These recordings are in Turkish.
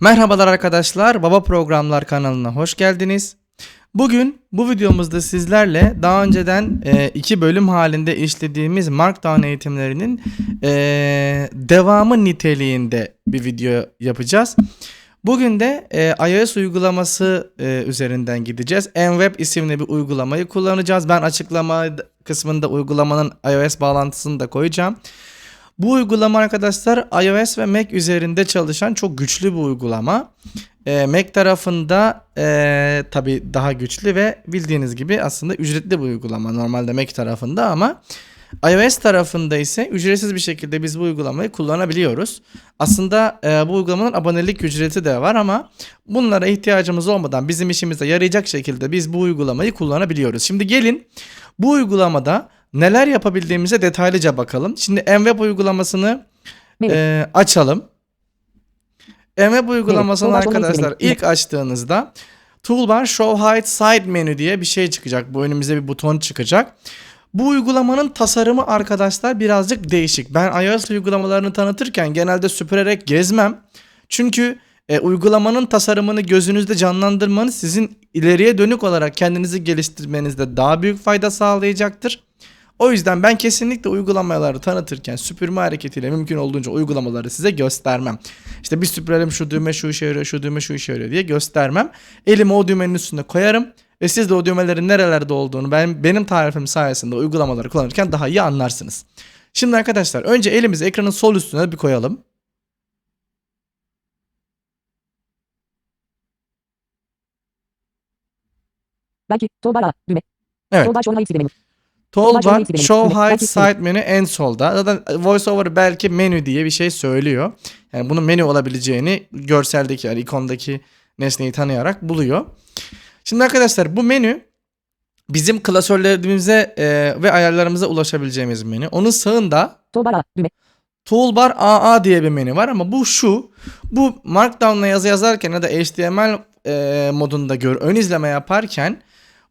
Merhabalar arkadaşlar, Baba Programlar kanalına hoş geldiniz. Bugün bu videomuzda sizlerle daha önceden e, iki bölüm halinde işlediğimiz Markdown eğitimlerinin e, devamı niteliğinde bir video yapacağız. Bugün de e, iOS uygulaması e, üzerinden gideceğiz. Nweb isimli bir uygulamayı kullanacağız. Ben açıklama kısmında uygulamanın iOS bağlantısını da koyacağım. Bu uygulama arkadaşlar iOS ve Mac üzerinde çalışan çok güçlü bir uygulama. Ee, Mac tarafında e, tabi daha güçlü ve bildiğiniz gibi aslında ücretli bir uygulama normalde Mac tarafında ama iOS tarafında ise ücretsiz bir şekilde biz bu uygulamayı kullanabiliyoruz. Aslında e, bu uygulamanın abonelik ücreti de var ama bunlara ihtiyacımız olmadan bizim işimize yarayacak şekilde biz bu uygulamayı kullanabiliyoruz. Şimdi gelin bu uygulamada neler yapabildiğimize detaylıca bakalım. Şimdi Nweb uygulamasını Evet. e, açalım. Nweb uygulamasını sonra arkadaşlar ilk açtığınızda Toolbar Show Hide Side Menu diye bir şey çıkacak. Bu önümüze bir buton çıkacak. Bu uygulamanın tasarımı arkadaşlar birazcık değişik. Ben iOS uygulamalarını tanıtırken genelde süpürerek gezmem. Çünkü e, uygulamanın tasarımını gözünüzde canlandırmanız sizin ileriye dönük olarak kendinizi geliştirmenizde daha büyük fayda sağlayacaktır. O yüzden ben kesinlikle uygulamaları tanıtırken süpürme hareketiyle mümkün olduğunca uygulamaları size göstermem. İşte bir süpürelim şu düğme şu işe yarıyor, şu düğme şu işe yarıyor diye göstermem. Elimi o düğmenin üstüne koyarım ve siz de o düğmelerin nerelerde olduğunu ben benim tarifim sayesinde uygulamaları kullanırken daha iyi anlarsınız. Şimdi arkadaşlar önce elimizi ekranın sol üstüne bir koyalım. Belki toolbar A düğme. Evet. Toolbar show hide menü. Toolbar, Toolbar show. Hide Belki Side menü en solda. Zaten VoiceOver belki menü diye bir şey söylüyor. Yani bunun menü olabileceğini görseldeki yani ikondaki nesneyi tanıyarak buluyor. Şimdi arkadaşlar bu menü bizim klasörlerimize e, ve ayarlarımıza ulaşabileceğimiz menü. Onun sağında Toolbar. Toolbar AA diye bir menü var ama bu şu. Bu Markdown'la yazı yazarken ya da HTML e, modunda gör ön izleme yaparken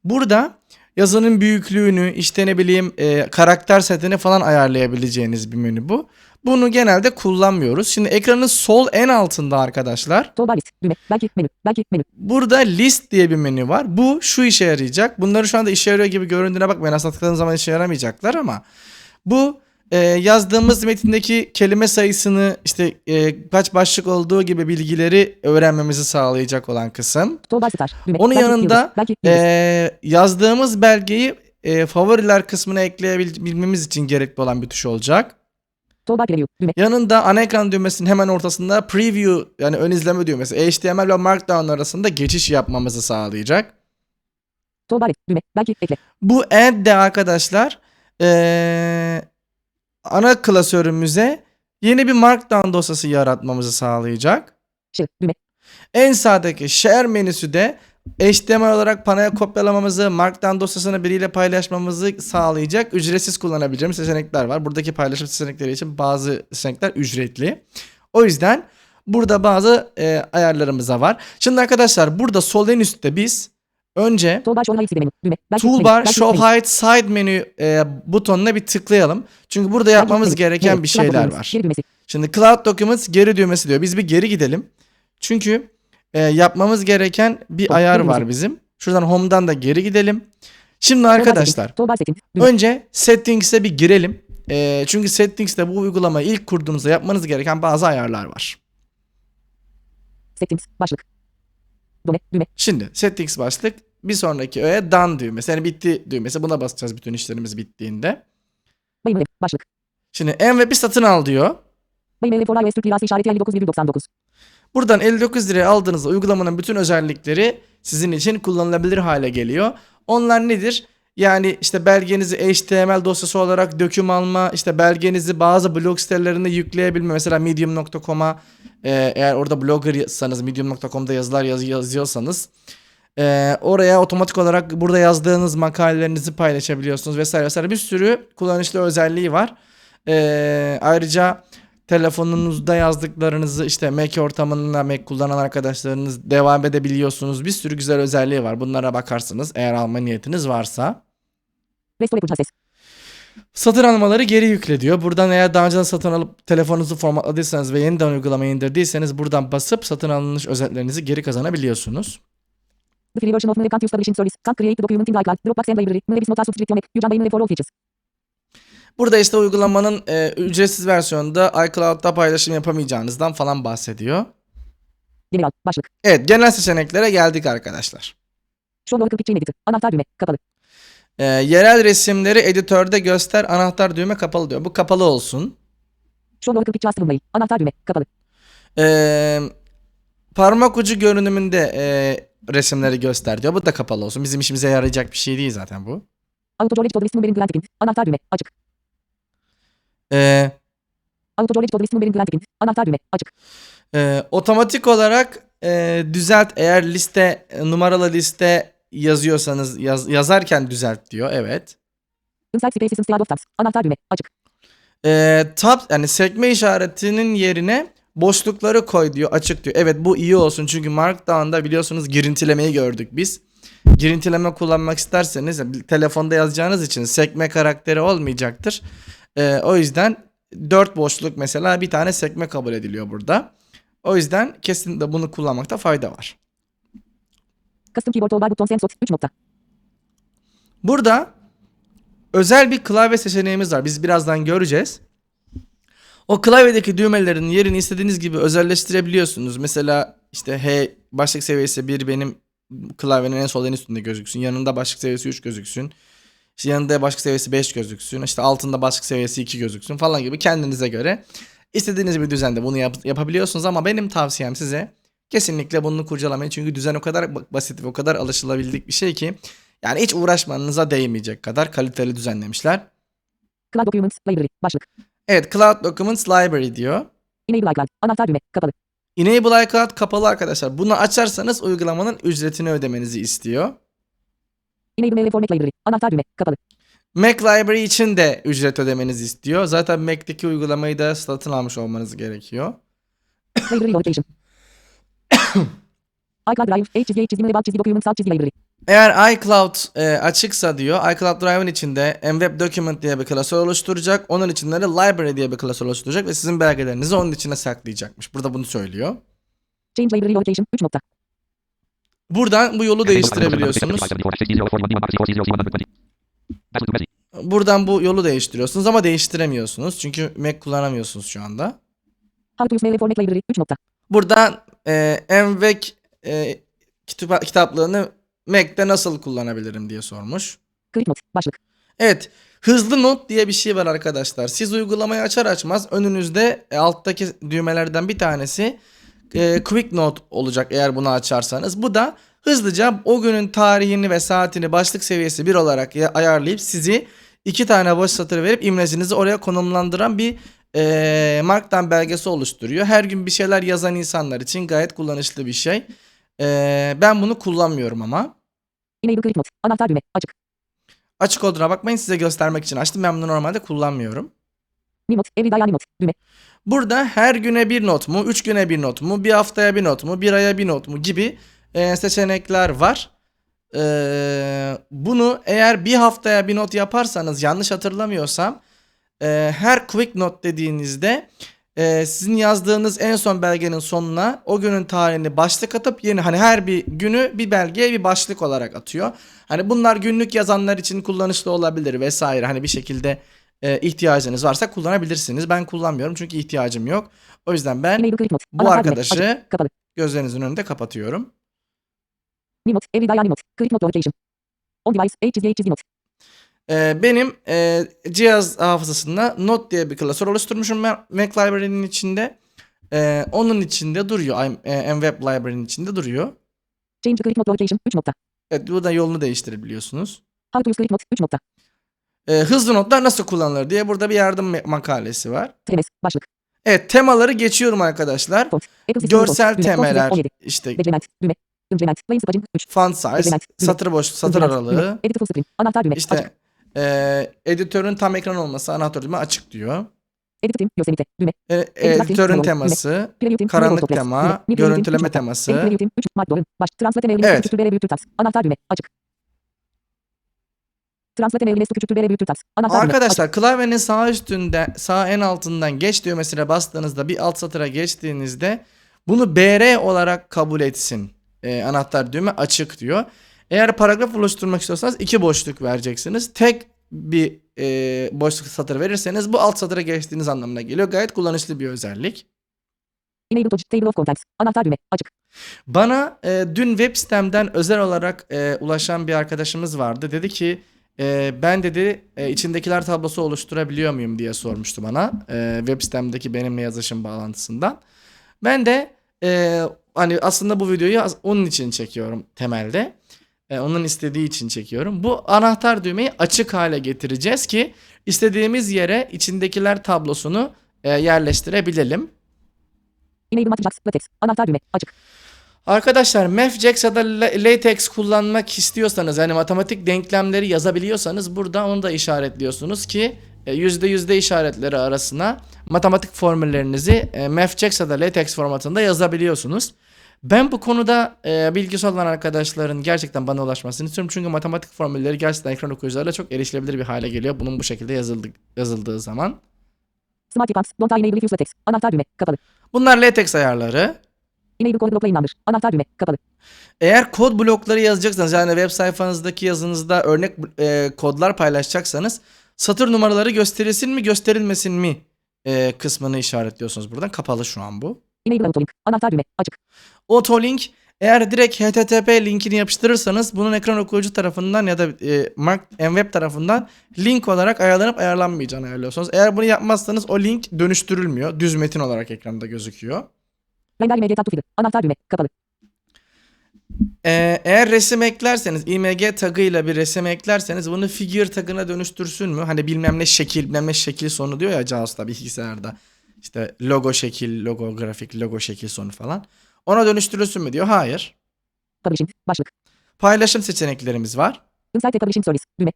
burada yazının büyüklüğünü işte ne bileyim e, karakter setini falan ayarlayabileceğiniz bir menü bu. Bunu genelde kullanmıyoruz. Şimdi ekranın sol en altında arkadaşlar Toolbar list düğme. Belki menü. Belki menü. Burada list diye bir menü var. Bu şu işe yarayacak. Bunları şu anda işe yarıyor gibi göründüğüne bakmayın. Aslında tıkladığınız zaman işe yaramayacaklar ama bu e, yazdığımız metindeki kelime sayısını işte e, kaç başlık olduğu gibi bilgileri öğrenmemizi sağlayacak olan kısım. Onun yanında e, yazdığımız belgeyi e, favoriler kısmına ekleyebilmemiz için gerekli olan bir tuş olacak. Yanında ana ekran düğmesinin hemen ortasında preview yani ön izleme düğmesi HTML ve Markdown arasında geçiş yapmamızı sağlayacak. Et düğme. Belki ekle. Bu add de arkadaşlar eee, ana klasörümüze yeni bir Markdown dosyası yaratmamızı sağlayacak. Düğme. En sağdaki share menüsü de HTML olarak panaya kopyalamamızı, Markdown dosyasını biriyle paylaşmamızı sağlayacak ücretsiz kullanabileceğimiz seçenekler var. Buradaki paylaşım seçenekleri için bazı seçenekler ücretli. O yüzden burada bazı e, ayarlarımız da var. Şimdi arkadaşlar burada sol en üstte biz önce Toolbar show menü düğme. Toolbar. Hide Side menü e, butonuna bir tıklayalım. Çünkü burada yapmamız gereken bir şeyler var. Şimdi Cloud Documents geri düğmesi diyor. Biz bir geri gidelim. Çünkü e, yapmamız gereken bir ayar var bizim. Şuradan Home'dan da geri gidelim. Şimdi arkadaşlar. Düğme. önce Settings'e bir girelim. E, çünkü Settings'te bu uygulamayı ilk kurduğunuzda yapmanız gereken bazı ayarlar var. Settings. Başlık. Done düğme. Şimdi Settings başlık bir sonraki öğe Done düğmesi. Yani bitti düğmesi. Buna basacağız bütün işlerimiz bittiğinde. Bayım. Başlık. Şimdi Nweb'i satın al diyor. Bayım web for iOS Türk lirası işareti 59,99. Buradan 59 liraya aldığınızda uygulamanın bütün özellikleri sizin için kullanılabilir hale geliyor. Onlar nedir? Yani işte belgenizi HTML dosyası olarak döküm alma, işte belgenizi bazı blog sitelerine yükleyebilme. Mesela medium.com'a e, eğer orada bloggersanız medium.com'da yazılar yaz, yazıyorsanız e, oraya otomatik olarak burada yazdığınız makalelerinizi paylaşabiliyorsunuz vesaire vesaire bir sürü kullanışlı özelliği var. E, ayrıca telefonunuzda yazdıklarınızı işte Mac ortamında Mac kullanan arkadaşlarınız devam edebiliyorsunuz. Bir sürü güzel özelliği var. Bunlara bakarsınız eğer alma niyetiniz varsa. Satın almaları geri yükle diyor. Buradan eğer daha önceden satın alıp telefonunuzu formatladıysanız ve yeniden uygulamayı indirdiyseniz buradan basıp satın alınmış özetlerinizi geri kazanabiliyorsunuz. The free version of Mail can't use publishing service. Can't create document in iCloud. Dropbox and library. Mail is not a subscription Mac. You can buy Mail for all features. Burada işte uygulamanın e, ücretsiz versiyonunda iCloud'da paylaşım yapamayacağınızdan falan bahsediyor. General. Başlık. Evet genel seçeneklere geldik arkadaşlar. Show local picture editor. Anahtar düğme. Kapalı. E, yerel resimleri editörde göster anahtar düğme kapalı diyor. Bu kapalı olsun. Show local picture mail. Anahtar düğme. Kapalı. E, parmak ucu görünümünde e, resimleri göster diyor. Bu da kapalı olsun. Bizim işimize yarayacak bir şey değil zaten bu. Auto storage to the list number in plant print. Anahtar düğme. Açık. E, Auto storage to the list number in plant print. Anahtar düğme. Açık. e, otomatik olarak e, düzelt eğer liste numaralı liste yazıyorsanız yaz, yazarken düzelt diyor. Evet. Inside space system square of tabs. Anahtar düğme. Açık. E, tab yani sekme işaretinin yerine boşlukları koy diyor. Açık diyor. Evet bu iyi olsun çünkü Markdown'da biliyorsunuz girintilemeyi gördük biz. Girintileme kullanmak isterseniz telefonda yazacağınız için sekme karakteri olmayacaktır. E, o yüzden 4 boşluk mesela bir tane sekme kabul ediliyor burada. O yüzden kesinlikle bunu kullanmakta fayda var. Custom keyboard toolbar buttons and slots. 3 nokta. Burada özel bir klavye seçeneğimiz var. Biz birazdan göreceğiz. O klavyedeki düğmelerin yerini istediğiniz gibi özelleştirebiliyorsunuz. Mesela işte H başlık seviyesi 1 benim klavyenin en sol en üstünde gözüksün. Yanında başlık seviyesi 3 gözüksün. İşte yanında başlık seviyesi 5 gözüksün. İşte altında başlık seviyesi 2 gözüksün falan gibi kendinize göre istediğiniz bir düzende bunu yap- yapabiliyorsunuz ama benim tavsiyem size kesinlikle bunu kurcalamayın. Çünkü düzen o kadar ba- basit ve o kadar alışılabildik bir şey ki yani hiç uğraşmanıza değmeyecek kadar kaliteli düzenlemişler. Cloud documents. Library. Başlık. Evet Cloud Documents Library diyor. Enable iCloud. Anahtar düğme. Kapalı. Enable iCloud kapalı arkadaşlar. Bunu açarsanız uygulamanın ücretini ödemenizi istiyor. Enable mail for Mac library. Anahtar düğme. Kapalı. Mac Library için de ücret ödemenizi istiyor. Zaten Mac'teki uygulamayı da satın almış olmanız gerekiyor. Library location. iCloud Drive. H çizgi H çizgi mail çizgi documents alt çizgi library. Eğer iCloud e, açıksa diyor iCloud Drive'ın içinde MWeb Document diye bir klasör oluşturacak. Onun içinde de Library diye bir klasör oluşturacak ve sizin belgelerinizi onun içine saklayacakmış. Burada bunu söylüyor. Change library location. 3 nokta. Buradan bu yolu değiştirebiliyorsunuz. Buradan bu yolu değiştiriyorsunuz ama değiştiremiyorsunuz. Çünkü Mac kullanamıyorsunuz şu anda. How to use mail for Mac library. 3 nokta. Buradan e, MVEC e, kitap, kitaplığını Mac'te nasıl kullanabilirim diye sormuş. Quick note. Başlık. Evet. Hızlı not diye bir şey var arkadaşlar. Siz uygulamayı açar açmaz önünüzde e, alttaki düğmelerden bir tanesi e, Quick Note olacak eğer bunu açarsanız. Bu da hızlıca o günün tarihini ve saatini başlık seviyesi bir olarak ya- ayarlayıp sizi iki tane boş satır verip imlecinizi oraya konumlandıran bir e, Markdown belgesi oluşturuyor. Her gün bir şeyler yazan insanlar için gayet kullanışlı bir şey. E, ben bunu kullanmıyorum ama. Enable quick note. Anahtar düğme. Açık. Açık olduğuna bakmayın size göstermek için açtım. Ben bunu normalde kullanmıyorum. New note. Everyday new note. Düğme. Burada her güne bir not mu, üç güne bir not mu, bir haftaya bir not mu, bir aya bir not mu gibi e, seçenekler var. E, bunu eğer bir haftaya bir not yaparsanız yanlış hatırlamıyorsam e, her quick note dediğinizde e, sizin yazdığınız en son belgenin sonuna o günün tarihini başlık atıp yeni hani her bir günü bir belgeye bir başlık olarak atıyor. Hani bunlar günlük yazanlar için kullanışlı olabilir vesaire. Hani bir şekilde e, ihtiyacınız varsa kullanabilirsiniz. Ben kullanmıyorum çünkü ihtiyacım yok. O yüzden ben bu arkadaşı gözlerinizin önünde kapatıyorum. New note. Everyday new note. Quick note location. On device. H çizgi H çizgi note. Ee, benim e, cihaz hafızasında not diye bir klasör oluşturmuşum ben Mac Library'nin içinde. Ee, onun içinde duruyor. E, MWeb Library'nin içinde duruyor. Change quick note location. 3 nokta. Evet burada yolunu değiştirebiliyorsunuz. How to use quick note. 3 nokta. Ee, hızlı notlar nasıl kullanılır diye burada bir yardım makalesi var. TMS. Başlık. Evet temaları geçiyorum arkadaşlar. Font. Görsel Font. Temeler, 17. işte Reglement. Düğme. Implement. Plain spacing. 3. font size. Düğme. satır boş, satır aralığı, Edit full screen. Anahtar düğme. Açık. İşte e, editörün tam ekran olması, anahtar düğme açık diyor. Yosemite. Düğme. E, Edit editörün teması. Karanlık tema, görüntüleme teması. Edit Preview team. 3. Mark Doğru. Baş. Translate evreli. Evet. Anahtar düğme. Açık. Translate. Anahtar düğme. Arkadaşlar klavyenin sağ üstünde sağ en altından geç düğmesine bastığınızda bir alt satıra geçtiğinizde bunu BR olarak kabul etsin. Ee, anahtar düğme açık diyor. Eğer paragraf oluşturmak istiyorsanız iki boşluk vereceksiniz. Tek bir e, boşluk satır verirseniz bu alt satıra geçtiğiniz anlamına geliyor. Gayet kullanışlı bir özellik. Enable to table of contents. Anahtar düğme. Açık. Bana e, dün web sitemden özel olarak e, ulaşan bir arkadaşımız vardı. Dedi ki e, ben dedi e, içindekiler tablosu oluşturabiliyor muyum diye sormuştu bana. E, web sitemdeki benimle yazışım bağlantısından. Ben de e, hani aslında bu videoyu onun için çekiyorum temelde. E, onun istediği için çekiyorum. Bu anahtar düğmeyi açık hale getireceğiz ki istediğimiz yere içindekiler tablosunu e, yerleştirebilelim. Enable matjax. Latex. Anahtar düğme. Açık. Arkadaşlar MathJax ya da La- LaTeX kullanmak istiyorsanız yani matematik denklemleri yazabiliyorsanız burada onu da işaretliyorsunuz ki e, yüzde yüzde işaretleri arasına matematik formüllerinizi e, MathJax ya da LaTeX formatında yazabiliyorsunuz. Ben bu konuda e, bilgisi olan arkadaşların gerçekten bana ulaşmasını istiyorum. Çünkü matematik formülleri gerçekten ekran okuyucularıyla çok erişilebilir bir hale geliyor. Bunun bu şekilde yazıldı, yazıldığı zaman. Smart Pumps. Don't enable use latex. Anahtar düğme. Kapalı. Bunlar LaTeX ayarları. Enable code blocklayın number. Anahtar düğme. Kapalı. Eğer kod blokları yazacaksanız yani web sayfanızdaki yazınızda örnek e, kodlar paylaşacaksanız satır numaraları gösterilsin mi gösterilmesin mi e, kısmını işaretliyorsunuz buradan. Kapalı şu an bu. Enable. Anahtar düğme. Açık. Autolink eğer direkt HTTP linkini yapıştırırsanız bunun ekran okuyucu tarafından ya da e, Mark Web tarafından link olarak ayarlanıp ayarlanmayacağını ayarlıyorsunuz. Eğer bunu yapmazsanız o link dönüştürülmüyor. Düz metin olarak ekranda gözüküyor. İmg. Anahtar düğme. Kapalı. Ee, eğer resim eklerseniz img tagıyla bir resim eklerseniz bunu figure tagına dönüştürsün mü? Hani bilmem ne şekil bilmem ne şekil sonu diyor ya JAWS'ta bilgisayarda. İşte logo şekil, logo grafik, logo şekil sonu falan. Ona dönüştürülsün mü diyor. Hayır. Publishing. Başlık. Paylaşım seçeneklerimiz var. Inside publishing stories. Düğme.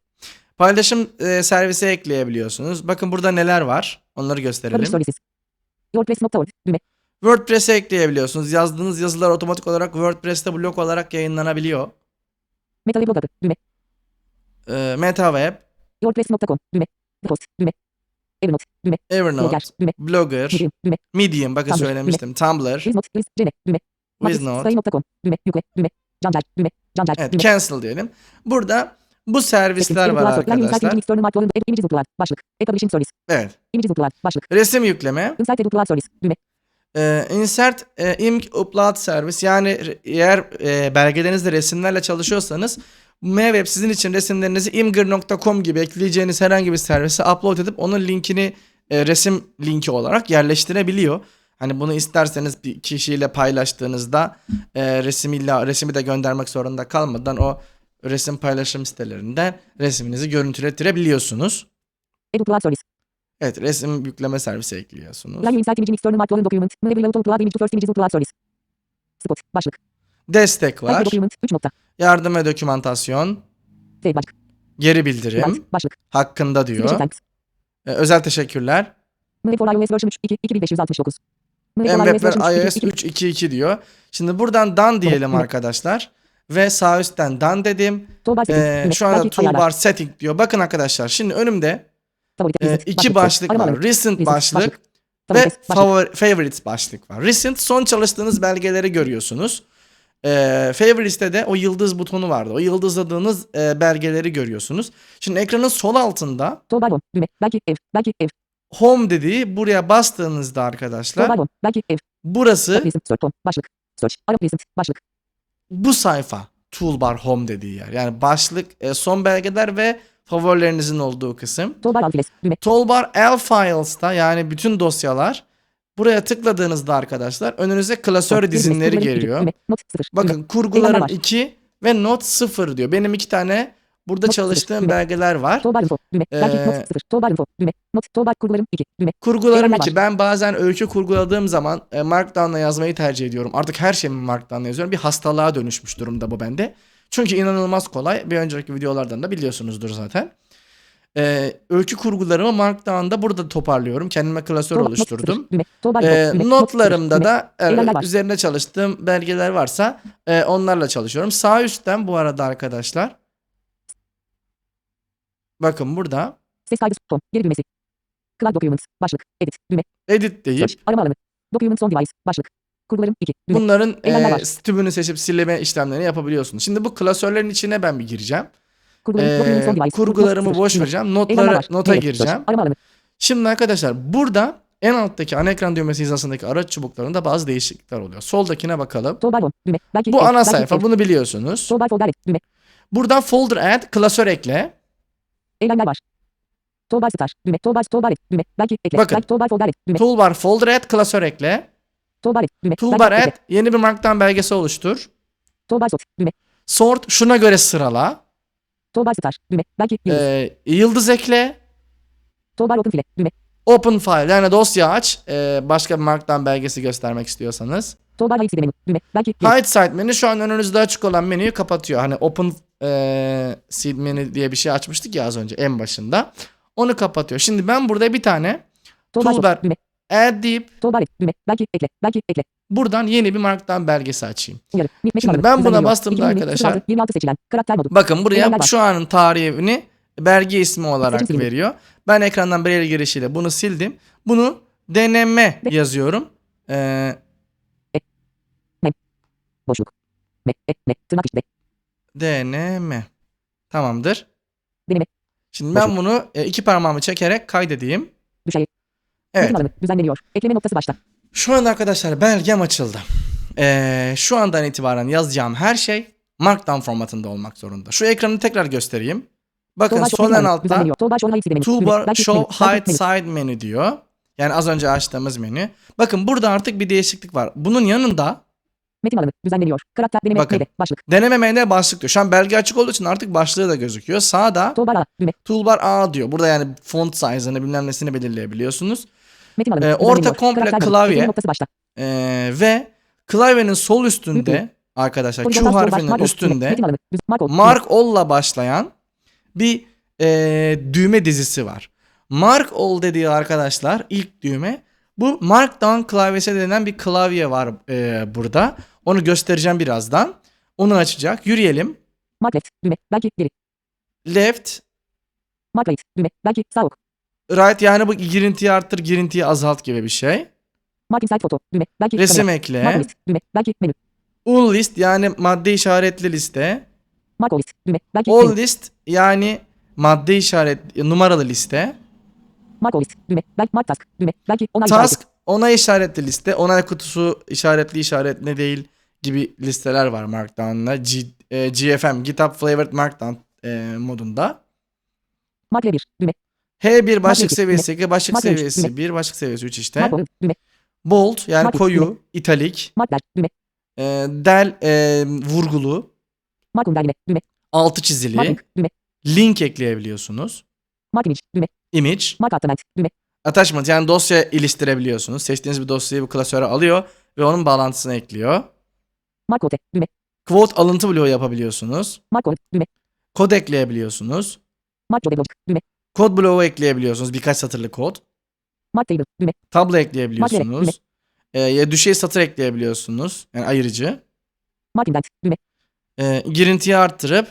Paylaşım e, servisi ekleyebiliyorsunuz. Bakın burada neler var. Onları gösterelim. WordPress.org. Düğme. WordPress'e ekleyebiliyorsunuz. Yazdığınız yazılar otomatik olarak WordPress'te blok olarak yayınlanabiliyor. Meta blog adı. Düğme. Ee, MetaWeb, WordPress.com. Düğme. Post. Düğme. Evernote. Düğme. Evernote, Blogger. Düğme. Blogger, Medium. Düğme. Medium bakın Tumblr, söylemiştim. Tumblr. Wiznot. Wiz. Gene. Düğme. Wiznot. Sayı.com. Düğme. Yükle. Düğme. Cancel. Düğme. Cancel. Evet, Düğme. cancel diyelim. Burada bu servisler var arkadaşlar. Başlık. E-publishing stories. Evet. Images uygulayan. Başlık. Resim yükleme. Inside uygulayan stories. Düğme. Ee, insert e, img upload servis yani eğer e, belgelerinizde resimlerle çalışıyorsanız MWeb sizin için resimlerinizi imgur.com gibi ekleyeceğiniz herhangi bir servise upload edip onun linkini e, resim linki olarak yerleştirebiliyor. Hani bunu isterseniz bir kişiyle paylaştığınızda e, resimiyle resmi de göndermek zorunda kalmadan o resim paylaşım sitelerinden resminizi görüntülettirebiliyorsunuz. E-uygulayan stories. Evet resim yükleme servisi ekliyorsunuz. Line inside imaging external mark volume document. Manageable auto upload image to first images uygulayan stories. Spot. Başlık. Destek var. document. 3 nokta. Yardım ve dokümantasyon. Geri bildirim hakkında diyor. Ee, özel teşekkürler. For iOS version 3. 2. 2569. Move for MWeb version ver 3. iOS 2. 3.2.2 diyor. Şimdi buradan done diyelim arkadaşlar. Ve sağ üstten done dedim. Ee, şu anda toolbar setting diyor. Bakın arkadaşlar şimdi önümde e, iki Başlık. var. Recent başlık ve favor- favorites başlık var. Recent son çalıştığınız belgeleri görüyorsunuz. Ee, Favorites'te de o yıldız butonu vardı. O yıldızladığınız e, belgeleri görüyorsunuz. Şimdi ekranın sol altında Toolbar home. Düğme. Belki ev. Belki ev. home dediği buraya bastığınızda arkadaşlar Toolbar home. Belki ev. burası Recent. Search home. Başlık. Search. Arap recent. Başlık. bu sayfa toolbar home dediği yer. Yani başlık e, son belgeler ve favorilerinizin olduğu kısım. Files. Düğme. Toolbar L files'ta yani bütün dosyalar buraya tıkladığınızda arkadaşlar önünüze klasör dizinleri geliyor. Düğme. Not 0. Bakın kurgularım var. 2 ve not 0 diyor. Benim iki tane burada çalıştığım belgeler var. Ee, not 0. Toolbar info. Düğme. Not. Toolbar kurgularım 2. Düğme. Kurgularım Eyvallah 2. var. Ben bazen öykü kurguladığım zaman e, Markdown'la yazmayı tercih ediyorum. Artık her şeyimi Markdown'la yazıyorum. Bir hastalığa dönüşmüş durumda bu bende. Çünkü inanılmaz kolay. Bir önceki videolardan da biliyorsunuzdur zaten. E, öykü kurgularımı Markdown'da burada toparlıyorum. Kendime klasör oluşturdum. E, notlarımda da e, üzerine çalıştığım belgeler varsa e, onlarla çalışıyorum. Sağ üstten bu arada arkadaşlar Bakın burada Ses kaydı. Home. Geri düğmesi. Cloud Documents. Başlık. Edit. Düğme. edit deyip Search. Arama alanı. Documents on device. Başlık. Kurgularım 2. Düğme. bunların e, tümünü seçip silme işlemlerini yapabiliyorsunuz. Şimdi bu klasörlerin içine ben bir gireceğim. Device. kurgularımı boş vereceğim. Notlara, nota gireceğim. Şimdi arkadaşlar burada en alttaki ana ekran düğmesi hizasındaki araç çubuklarında bazı değişiklikler oluyor. Soldakine bakalım. Bu ana sayfa. Bunu biliyorsunuz. Et. Buradan folder add, klasör ekle. Eylemler var. Toolbar star. Düğme. Toolbar. Toolbar et. Düğme. Belki ekle. Bakın. Belki toolbar folder et. Düğme. Toolbar folder add, klasör ekle. Toolbar et. Düğme. Toolbar ekle. yeni bir markdown belgesi oluştur. Toolbar sort. Düğme. Sort, şuna göre sırala. Toolbar star. Düğme. Belki. Yıldız. Ee, yıldız ekle. Toolbar open file. Düğme. Open file yani dosya aç. Ee, başka bir markdown belgesi göstermek istiyorsanız. Toolbar hide menü. Düğme. Belki. Hide site menü şu an önünüzde açık olan menüyü kapatıyor. Hani open e, seed menü diye bir şey açmıştık ya az önce en başında. Onu kapatıyor. Şimdi ben burada bir tane Toolbar toolbar-. Add deyip Toolbar. Düğme. Belki ekle. Belki ekle. buradan yeni bir markdown belgesi açayım. Uyarı. Şimdi ben buna bastığımda 2020, arkadaşlar- 26, 26 seçilen. Karakter modu. Bakın buraya şu anın tarihini belge ismi olarak veriyor. Ben ekrandan Braille girişiyle bunu sildim. Bunu deneme yazıyorum. Ee, Boşluk. Me. E. Tırnak içinde. deneme. Tamamdır. Deneme. Şimdi ben Boşluk. bunu e, iki parmağımı çekerek kaydedeyim. Düşey. Evet. Alanı. Düzenleniyor. Ekleme noktası başta. Şu anda arkadaşlar belgem açıldı. Ee, şu andan itibaren yazacağım her şey Markdown formatında olmak zorunda. Şu ekranı tekrar göstereyim. Bakın Toolbar show sol en menü alanı. altta. Toolbar show hide. Side menü diyor. Yani az önce açtığımız menü. Bakın burada artık bir değişiklik var. Bunun yanında Metin alanı. Düzenleniyor. Karakter deneme. Bakın. Meyve. Başlık. deneme menüde başlık diyor. Şu an belge açık olduğu için artık başlığı da gözüküyor. Sağda Toolbar A. Düğme. Toolbar A diyor. Burada yani font size'ını bilmem nesini belirleyebiliyorsunuz. Metin alanı. Ee, orta komple klavye. Ee, ve klavyenin sol üstünde arkadaşlar Q harfinin üstünde. Mark All'la başlayan bir e, düğme dizisi var. Mark All dediği arkadaşlar ilk düğme. Bu Markdown klavyesi denen bir klavye var e, burada. Onu göstereceğim birazdan. Onu açacak. Yürüyelim. Mark left. Düğme. Belki geri. Left, Mark right. Düğme. Belki sağ ok. Right yani bu girintiyi arttır, girintiyi azalt gibi bir şey. Mark inside foto. Düğme. Belki Resim kamera. Mark ekle. list. Düğme. Belki menü. All list yani madde işaretli liste. Mark all list. Düğme. Belki All menü. list yani madde işaret numaralı liste. Mark all list. Düğme. Belki mark task. Düğme. Belki onay Task işareti. onay işaretli liste. Onay kutusu işaretli işaretli değil gibi listeler var Markdown'la. G, e, GFM GitHub Flavored Markdown e, modunda. Mark L1. Düğme. H1 başlık seviyesi 2, başlık seviyesi düğme. 1, başlık seviyesi 3 işte. Bold. Yani koyu, italik, e, del e, vurgulu, altı çizili, link. Ekleyebiliyorsunuz. İmage. Attachment. Yani dosya iliştirebiliyorsunuz. Seçtiğiniz bir dosyayı bu klasöre alıyor ve onun bağlantısını ekliyor. Quote. Alıntı bloğu yapabiliyorsunuz. Kod ekleyebiliyorsunuz. Kod bloğu ekleyebiliyorsunuz. Birkaç satırlık kod. Düğme. Tablo ekleyebiliyorsunuz. Ee, ya düşey satır ekleyebiliyorsunuz. Yani ayırıcı. Düğme. Ee, girintiyi arttırıp.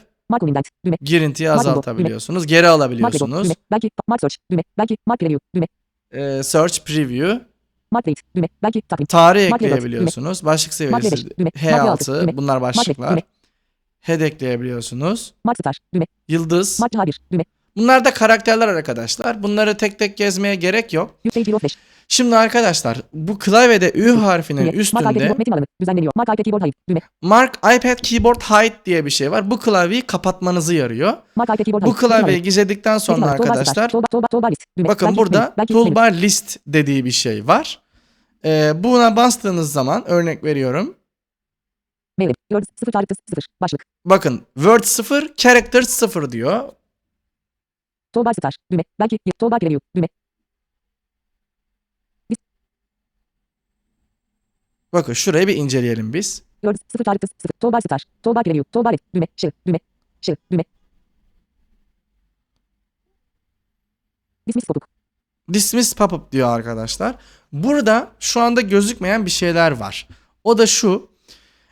Düğme. girintiyi azaltabiliyorsunuz. Geri alabiliyorsunuz. Düğme. Belki mark search. Düğme. Belki mark preview. Düğme. Ee, search preview. Mark date. Düğme. Belki takvim. Tarih ekleyebiliyorsunuz. Başlık seviyesi level, düğme. Mark altı, H6. düğme. Bunlar başlıklar. Head ekleyebiliyorsunuz. Yıldız. Mark H1. Düğme. Bunlar da karakterler arkadaşlar. Bunları tek tek gezmeye gerek yok. Şimdi arkadaşlar bu klavyede Ü harfinin üstünde. Mark iPad keyboard hide. Diye bir şey var. Bu klavyeyi kapatmanızı yarıyor. Bu klavyeyi gizledikten sonra arkadaşlar bakın burada. Toolbar List dediği bir şey var. Ee, buna bastığınız zaman örnek veriyorum. Mail. Word 0 tarihte 0. Başlık. Bakın Word 0, Character 0 diyor. Toolbar star. Düğme. Belki toolbar preview. Düğme. Bakın şurayı bir inceleyelim biz. Word 0 tarihte 0. Toolbar star. Toolbar preview. Toolbar et. Düğme. Şık. Düğme. Şık. Düğme. Dismiss kopuk. Dismiss pop-up diyor arkadaşlar. Burada şu anda gözükmeyen bir şeyler var. O da şu.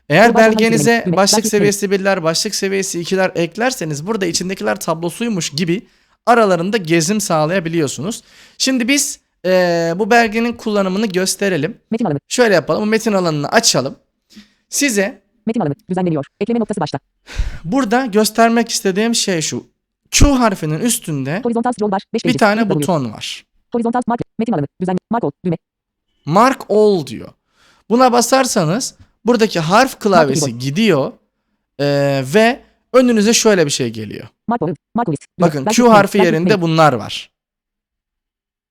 Eğer belgenize başlık seviyesi birler, başlık seviyesi ikiler eklerseniz burada içindekiler tablosuymuş gibi aralarında gezim sağlayabiliyorsunuz. Şimdi biz eee, bu belgenin kullanımını gösterelim. Metin alanı. Şöyle yapalım. Bu metin alanını açalım. Size Metin alanı. Düzenleniyor. Ekleme noktası başta. burada göstermek istediğim şey şu. Q harfinin üstünde Horizontal scroll bar. 5 bir tane buton var. Horizontal mark. Metin alanı. Düzenle. Mark all. Düğme. Mark All diyor. Buna basarsanız buradaki harf klavyesi gidiyor eee, ve önünüze şöyle bir şey geliyor. Bakın Q harfi yerinde bunlar var.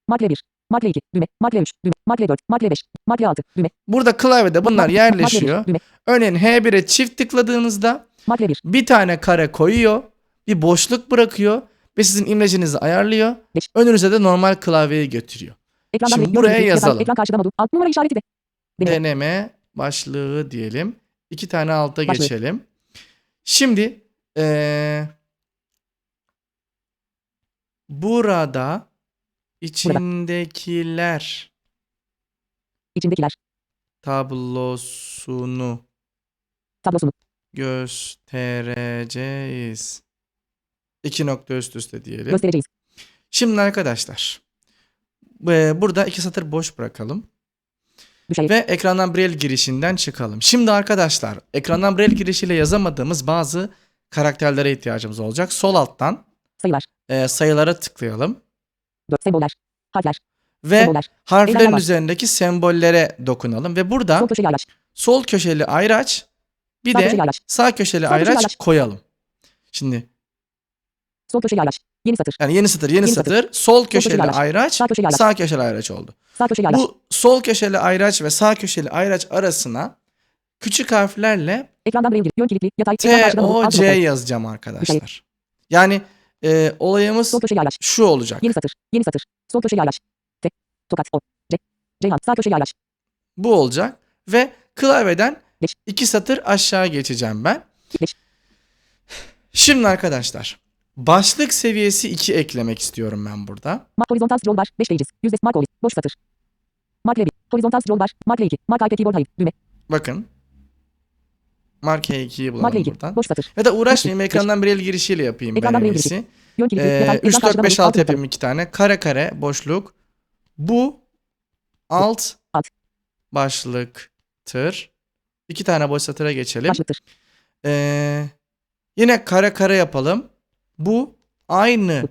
Mark L1. Mark L2. Düğme. Mark L3. Düğme. Mark L4. Mark L5. Mark L6. Düğme. Burada klavyede bunlar Mark- Mark L1. yerleşiyor. Örneğin H1'e çift tıkladığınızda Mark L1. bir tane kare koyuyor, bir boşluk bırakıyor ve sizin imlecinizi ayarlıyor. Önünüze de normal klavyeyi götürüyor. Ekrandan Şimdi buraya yazalım. Ekran karşıda modu. Alt numara işareti de. Deneme. Deneme başlığı diyelim. İki tane alta Başlığı. geçelim. Şimdi eee, burada içindekiler İçindekiler. tablosunu Tablosunu. göstereceğiz. İki nokta üst üste diyelim. Göstereceğiz. Şimdi arkadaşlar eee, burada iki satır boş bırakalım. Düşey. Ve ekrandan Braille girişinden çıkalım. Şimdi arkadaşlar ekrandan Braille girişiyle yazamadığımız bazı karakterlere ihtiyacımız olacak. Sol alttan Sayılar. e, sayılara tıklayalım. Semboller. Harfler. Ve Semboller. harflerin üzerindeki sembollere dokunalım. Ve burada Sol köşe yaylaç. sol köşeli ayraç bir Sağ de köşe yaylaç. sağ köşeli Sağ köşeli ayraç ayraç. koyalım. Şimdi Sol köşe yaylaç. Yeni satır. yani yeni satır yeni, Yeni satır, satır. sol köşeli köşeli ayraç. ayraç Sağ köşeli ayraç. sağ köşeli ayraç oldu. Sağ köşe yaylaç. Bu sol köşeli ayraç ve sağ köşeli ayraç arasına küçük harflerle Ekrandan gir. Yön kilitli. Yatay. T. O C yazacağım arkadaşlar. Yani e, olayımız Sol köşe yaylaç. şu olacak. Yeni satır. Yeni satır. Sol köşe yaylaç. T. Tokat. O. C. Ceyhan. Sağ köşe yaylaç. Bu olacak ve klavyeden Beş. iki satır aşağı geçeceğim ben. Beş. Şimdi arkadaşlar başlık seviyesi 2 eklemek istiyorum ben burada. Mark horizontal scroll bar. 5 pages. Yüzde. Mark. Boş satır. Mark L1. Horizontal scroll bar. Mark L2. Mark iPad keyboard hayır. Düğme. Bakın. Mark 2'yi Mark bulalım L2. buradan. Boş satır. Ya da uğraşmayayım ekrandan braille girişiyle yapayım ben Ekrandan en braille iyisi. Yön kilitli. Ee, Yatay. 3, Ekran 4, karşıda 5, modu. 6 Alt nokta. yapayım iki tane. Kare kare boşluk. Bu alt, Alt. başlıktır. İki tane boş satıra geçelim. Başlıktır. Ee, yine kare kare yapalım. Bu aynı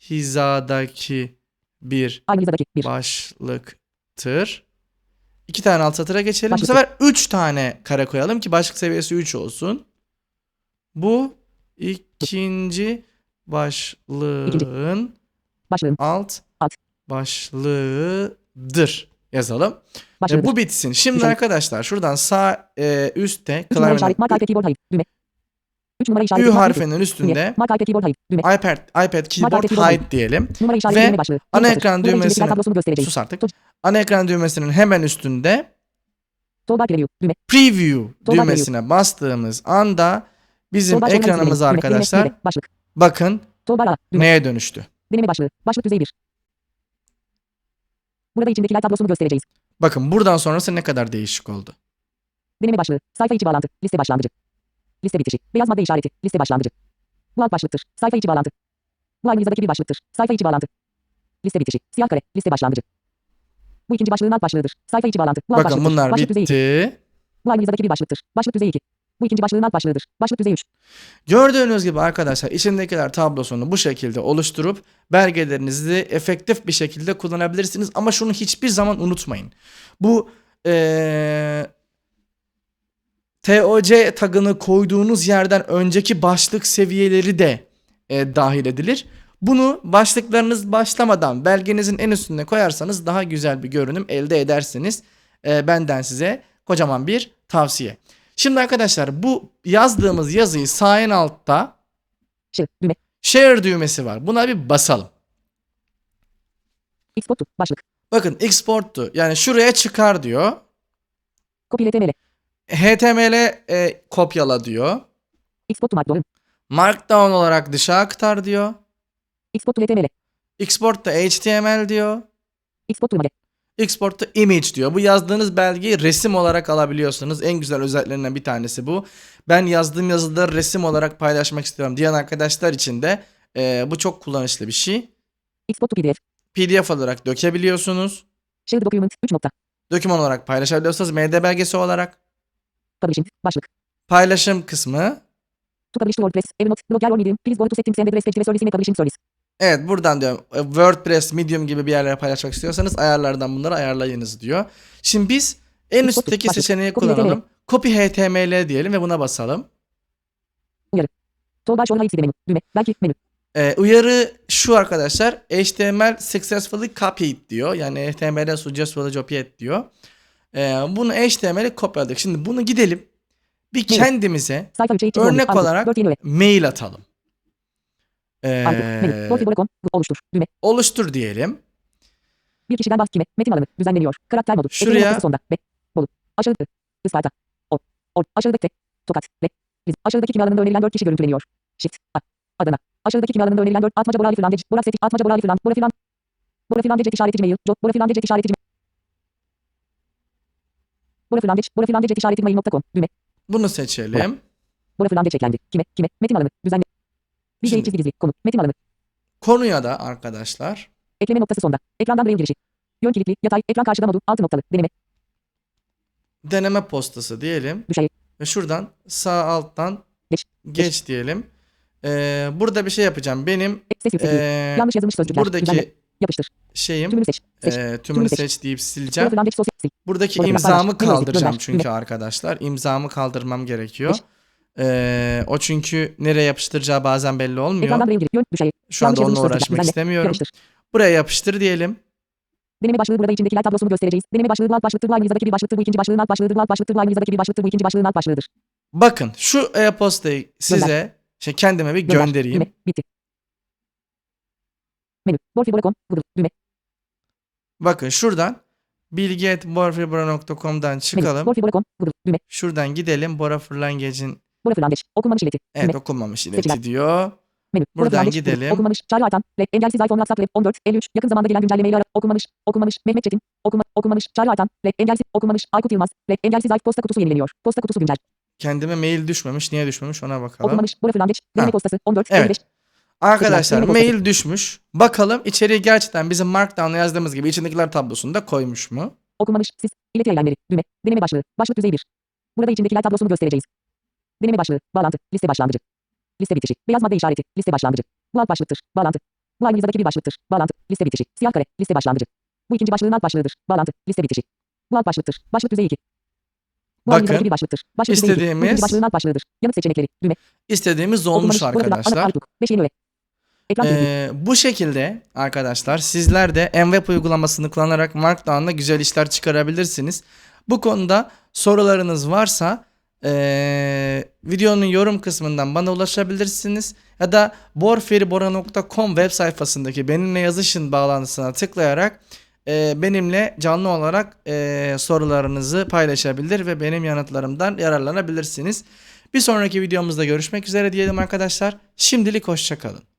hizadaki bir Aynı hizadaki. 1. başlıktır. İki tane alt satıra geçelim. Başlık. Bu sefer üç tane kare koyalım ki başlık seviyesi 3 olsun. Bu ikinci başlığın Başlığın. alt, Alt. başlığıdır yazalım. E, Başlığıdır. bu bitsin. Şimdi Güzel. arkadaşlar şuradan sağ e, üstte 3 numara klavyenin işaret. Mark iPad keyboard hayır. Düğme. 3 numara işareti. Ü harfinin üstünde iPad iPad, Keyboard Hide diyelim. Ve ana ekran düğmesini-. Sus artık. Ana ekran düğmesinin hemen üstünde preview. Düğmesine bastığımız anda bizim ekranımız arkadaşlar bakın neye dönüştü. Deneme başlığı. Başlık düzey 1. Burada içindekiler tablosunu göstereceğiz. Bakın buradan sonrası ne kadar değişik oldu. Deneme başlığı. Sayfa içi bağlantı. Liste başlangıcı. Liste bitişi. Beyaz madde işareti. Liste başlangıcı. Bu alt başlıktır. Sayfa içi bağlantı. Bu aynı bir başlıktır. Sayfa içi bağlantı. Liste bitişi. Siyah kare. Liste başlangıcı. Bu ikinci başlığın alt başlığıdır. Sayfa içi bağlantı. Bu alt Bakın başlıktır. bunlar Başlık düzey 2. bitti. Bu aynı hizadaki bir başlıktır. Başlık düzey 2. Bu ikinci başlığın alt başlığıdır. Başlık düzey 3. Gördüğünüz gibi arkadaşlar içindekiler tablosunu bu şekilde oluşturup belgelerinizi efektif bir şekilde kullanabilirsiniz. Ama şunu hiçbir zaman unutmayın. Bu eee TOC tagını koyduğunuz yerden önceki başlık seviyeleri de e, dahil edilir. Bunu başlıklarınız başlamadan belgenizin en üstüne koyarsanız daha güzel bir görünüm elde edersiniz. E, benden size kocaman bir tavsiye. Şimdi arkadaşlar bu yazdığımız yazıyı sağ en altta. Düğme. share düğmesi var. Buna bir basalım. Export to. Başlık. Bakın export'tu. Yani şuraya çıkar diyor. Copy HTML. HTML e, kopyala diyor. Export to Markdown. Markdown olarak dışa aktar diyor. Export to HTML. Export da HTML diyor. Export to Image. Export da image diyor. Bu yazdığınız belgeyi resim olarak alabiliyorsunuz. En güzel özelliklerinden bir tanesi bu. Ben yazdığım yazıları resim olarak paylaşmak istiyorum diyen arkadaşlar için de Ee, bu çok kullanışlı bir şey. Export to PDF. PDF olarak dökebiliyorsunuz. Shared document 3 nokta. Doküman olarak paylaşabiliyorsunuz. MD belgesi olarak. Publishing. Başlık. Paylaşım kısmı. To publish to WordPress. Evernote. Blogger or Medium. Please go to settings and respective service in publishing service. Evet buradan diyorum e, WordPress, Medium gibi bir yerlere paylaşmak istiyorsanız ayarlardan bunları ayarlayınız diyor. Şimdi biz en üstteki seçeneği kullanalım. Copy HTML diyelim ve buna basalım. Toolbar show menü. Düğme. Belki menü. Ee, uyarı şu arkadaşlar. HTML successfully copied diyor. Yani HTML successfully copied diyor. Ee, bunu HTML'e kopyaladık. Şimdi bunu gidelim. Bir kendimize Sayfa 3'e içi Örnek olarak- mail atalım. Ee. Oluştur. Düğme. oluştur diyelim. Bir kişiden bahs kime. Metin alanı. Düzenleniyor. Karakter modu. Şuraya- sonda. Be. Bolu. Aşağıdaki. Isparta. O. Or. Aşağıdaki. Tokat. Re. Biz. Aşağıdaki kimi alanında önerilen 4 kişi görüntüleniyor. Shift. A. Adana. Aşağıdaki kimi alanında önerilen 4 Atmaca Borali Fırlandec. Borak Seti. Atmaca Borali Fırland. Bora Fırland. Bora Fırlandec işareti Gmail. Jo. Bora Fırlandec işareti Gmail. Bora Fırlandec. Bora Fırlandec işareti Gmail.com. Düğme. Bunu seçelim. Bora Fırlandec eklendi. Kime. Kime. Metin alanı. Düzenle. Bir şey çizgi dizi. Konu. Metin alanı. Konuya da arkadaşlar Ekleme noktası sonda. Ekrandan braille girişi. Yön kilitli. Yatay. Ekran karşıda modu. Altı noktalı. Deneme. deneme postası diyelim. Düşey. Ve şuradan sağ alttan Geç. geç diyelim. Ee, burada bir şey yapacağım. Benim ee, Yanlış yazılmış sözcükler. Düzenle. buradaki Yapıştır. şeyim Tümünü seç. Seç. ee, tümünü Tümünü seç. seç deyip sileceğim. Buradaki Burada imzamı kaldıracağım çünkü arkadaşlar. İmzamı kaldırmam gerekiyor. Ee, o çünkü nereye yapıştıracağı bazen belli olmuyor. Düşey. Şu anda onunla uğraşmak istemiyorum. Buraya yapıştır diyelim. Deneme başlığı burada içindekiler tablosunu göstereceğiz. Deneme başlığı bu alt başlıktır. Bu aynı hizadaki bir başlıktır. Bu ikinci başlığın alt başlığıdır. Bu alt başlıktır. Bu aynı hizadaki bir başlıktır. Bu ikinci başlığın alt başlığıdır. Bakın şu e-postayı size şey kendime bir Gönder. göndereyim. Düğme. Bitti. Menü. Borfibro.com. Google. Düğme. Bakın şuradan bilgi.borfibra.com'dan Menü. çıkalım. Borfibro.com. Google. Düğme. Şuradan gidelim. Bora Fırlangec'in Bora Fırlandeç. Okunmamış ileti. evet Düğme. okunmamış ileti Seçilen. diyor. Menü. Buradan gidelim. Okunmamış. Çağrı Aytan. Rap. Engelsiz iPhone WhatsApp Rap. 14. 53. Yakın zamanda gelen güncellemeyle ara. Okunmamış. Okunmamış. Mehmet Çetin. Okuma, okunmamış. Çağrı Aytan. Rap. Engelsiz. Okunmamış. Aykut Yılmaz. Rap. Engelsiz iPhone posta kutusu yenileniyor. Posta kutusu güncel. Kendime mail düşmemiş. Niye düşmemiş ona bakalım. Okunmamış. Bora Fırlandeç. Deneme Ha. postası. 14. Evet. 55. Arkadaşlar mail düşmüş. Bakalım içeriği gerçekten bizim Markdown'da yazdığımız gibi içindekiler tablosunda koymuş mu? Okunmamış. Siz. İleti eylemleri. Düğme. Deneme başlığı. Başlık düzey 1. Burada içindekiler tablosunu göstereceğiz. Deneme başlığı. Bağlantı. Liste başlangıcı. Liste bitişi. Beyaz madde işareti. Liste başlangıcı. Bu alt başlıktır. Bağlantı. Bu aynı hizadaki bir başlıktır. Bağlantı. Liste bitişi. Siyah kare. Liste başlangıcı. Bu ikinci başlığın alt başlığıdır. Bağlantı. Liste bitişi. Bu alt başlıktır. Başlık düzey 2. Bu aynı Bakın, hizadaki bir başlıktır. Başlık düzey 2. Bu istediğimiz- ikinci başlığın alt başlığıdır. Yanıt seçenekleri. Düğme. İstediğimiz olmuş arkadaşlar. Outlook. 5 yeni öğe. Ekran bilgi. Ee, bu şekilde arkadaşlar sizler de MWeb uygulamasını kullanarak Markdown'da güzel işler çıkarabilirsiniz. Bu konuda sorularınız varsa ee, videonun yorum kısmından bana ulaşabilirsiniz. Ya da borferibora.com web sayfasındaki benimle yazışın bağlantısına tıklayarak ee, benimle canlı olarak ee, sorularınızı paylaşabilir ve benim yanıtlarımdan yararlanabilirsiniz. Bir sonraki videomuzda görüşmek üzere diyelim arkadaşlar. Şimdilik hoşçakalın.